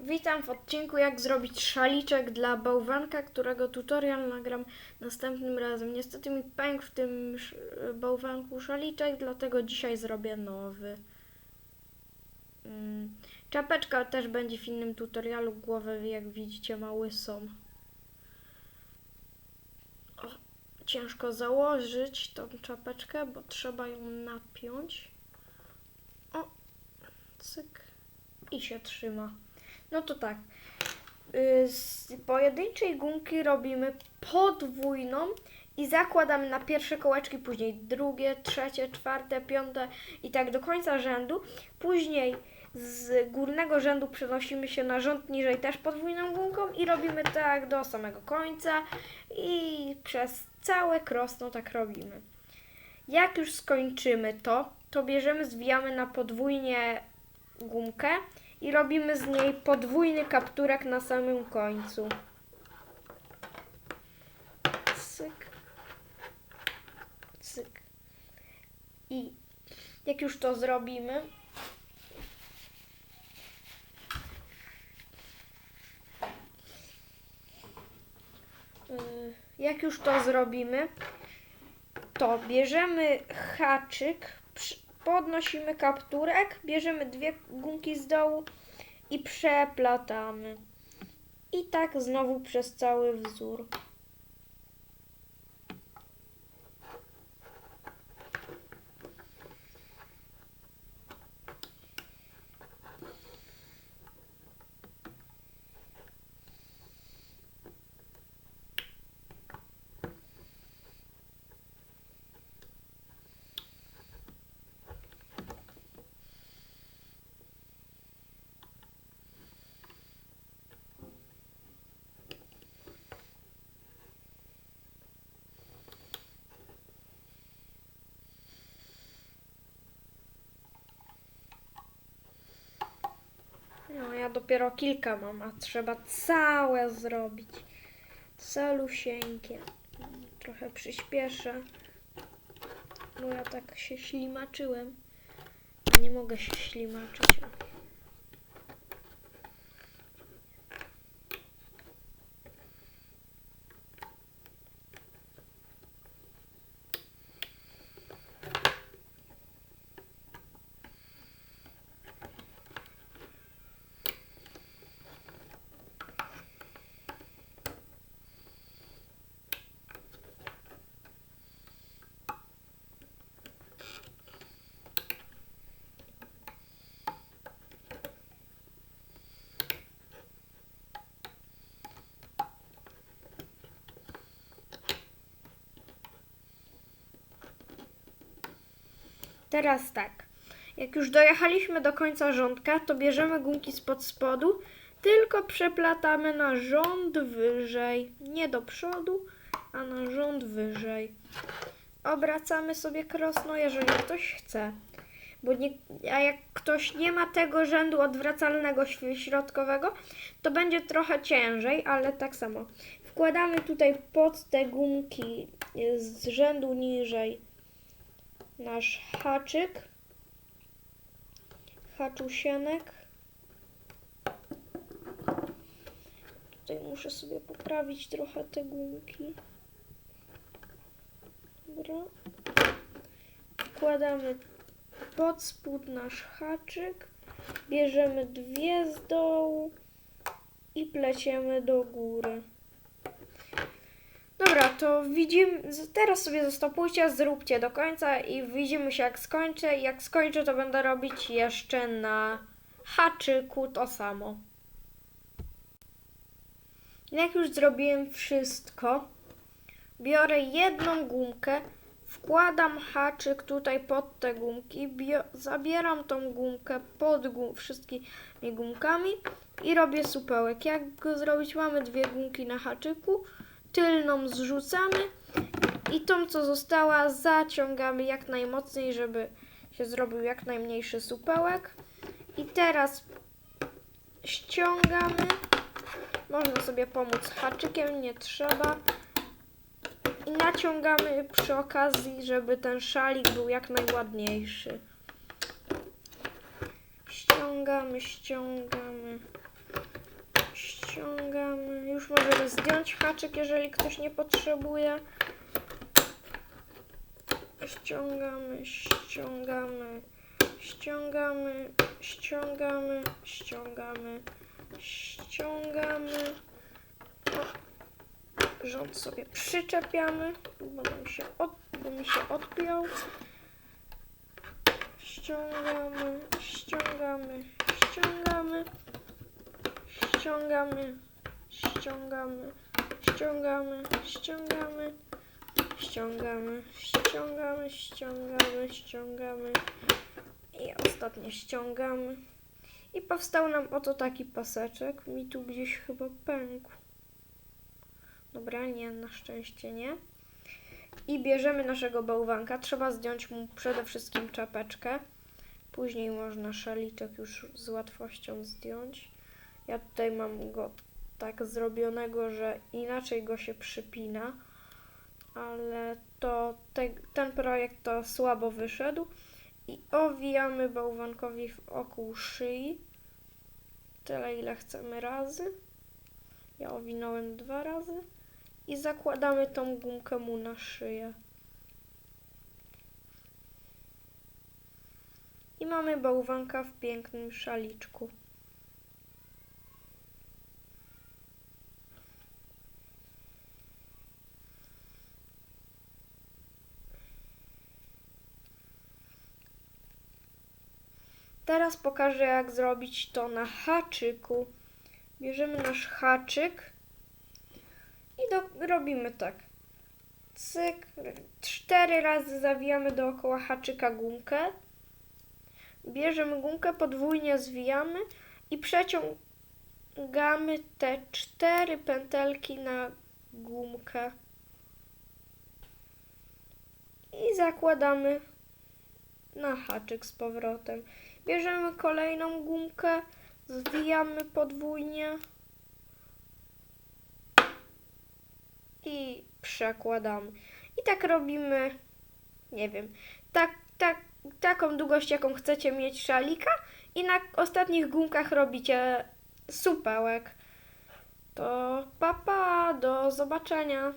Witam w odcinku jak zrobić szaliczek dla bałwanka, którego tutorial nagram następnym razem. Niestety mi pękł w tym bałwanku szaliczek, dlatego dzisiaj zrobię nowy. Mm, Czapeczka też będzie w innym tutorialu, głowę jak widzicie ma łysą. O, ciężko założyć tą czapeczkę, bo trzeba ją napiąć. O, cyk i się trzyma. No to tak. Y, Z pojedynczej gumki robimy podwójną i zakładamy na pierwsze kołeczki, później drugie, trzecie, czwarte, piąte i tak do końca rzędu. Później z górnego rzędu przenosimy się na rząd niżej też podwójną gumką i robimy tak do samego końca i przez całe krosno tak robimy. Jak już skończymy to, to bierzemy, zwijamy na podwójnie gumkę i robimy z niej podwójny kapturek na samym końcu. Cyk. Cyk. I jak już to zrobimy, y, jak już to zrobimy, to bierzemy haczyk, podnosimy kapturek, bierzemy dwie gumki z dołu i przeplatamy. I tak znowu przez cały wzór. No, ja dopiero kilka mam, a trzeba całe zrobić. Calusieńkie. Trochę przyspieszę, bo ja tak się ślimaczyłem. Nie mogę się ślimaczyć. Teraz tak. Jak już dojechaliśmy do końca rządka, to bierzemy gumki spod spodu, tylko przeplatamy na rząd wyżej. Nie do przodu, a na rząd wyżej. Obracamy sobie krosno, jeżeli ktoś chce. Bo nie, a jak ktoś nie ma tego rzędu odwracalnego środkowego, to będzie trochę ciężej, ale tak samo. Wkładamy tutaj pod te gumki z rzędu niżej nasz haczyk, haczusienek. Tutaj muszę sobie poprawić trochę te gumki. Dobra. Wkładamy pod spód nasz haczyk, bierzemy dwie z dołu i pleciemy do góry. Dobra, to widzimy. Teraz sobie zastopujcie, zróbcie do końca i widzimy się jak skończę. Jak skończę, to będę robić jeszcze na haczyku to samo. Jak już zrobiłem wszystko, biorę jedną gumkę, wkładam haczyk tutaj pod te gumki, zabieram tą gumkę pod gum- wszystkimi gumkami i robię supełek. Jak go zrobić? Mamy dwie gumki na haczyku tylną zrzucamy i tą, co została, zaciągamy jak najmocniej, żeby się zrobił jak najmniejszy supełek. I teraz ściągamy. Można sobie pomóc haczykiem, nie trzeba. I naciągamy przy okazji, żeby ten szalik był jak najładniejszy. Ściągamy, ściągamy. Ściągamy. Już możemy zdjąć haczyk, jeżeli ktoś nie potrzebuje. Ściągamy, ściągamy, ściągamy, ściągamy, ściągamy, ściągamy. O, Rząd sobie przyczepiamy, bo nam się od, bo mi się odpiął. Ściągamy, ściągamy, ściągamy, ściągamy, ściągamy, ściągamy, ściągamy, ściągamy, ściągamy, ściągamy i ostatnie ściągamy. I powstał nam oto taki paseczek. Mi tu gdzieś chyba pękł. Dobra, nie, na szczęście nie. I bierzemy naszego bałwanka. Trzeba zdjąć mu przede wszystkim czapeczkę. Później można szaliczek już z łatwością zdjąć. Ja tutaj mam go tak zrobionego, że inaczej go się przypina. Ale to te, ten projekt to słabo wyszedł. I owijamy bałwankowi wokół szyi. Tyle ile chcemy razy. Ja owinąłem dwa razy. I zakładamy tą gumkę mu na szyję. I mamy bałwanka w pięknym szaliczku. Teraz pokażę, jak zrobić to na haczyku. Bierzemy nasz haczyk i do, robimy tak. Cyk, cztery razy zawijamy dookoła haczyka gumkę. Bierzemy gumkę, podwójnie zwijamy i przeciągamy te cztery pętelki na gumkę. I zakładamy na haczyk z powrotem. Bierzemy kolejną gumkę, zwijamy podwójnie i przekładamy. I tak robimy, nie wiem, tak, tak, taką długość, jaką chcecie mieć szalika i na ostatnich gumkach robicie supełek. To papa, do zobaczenia.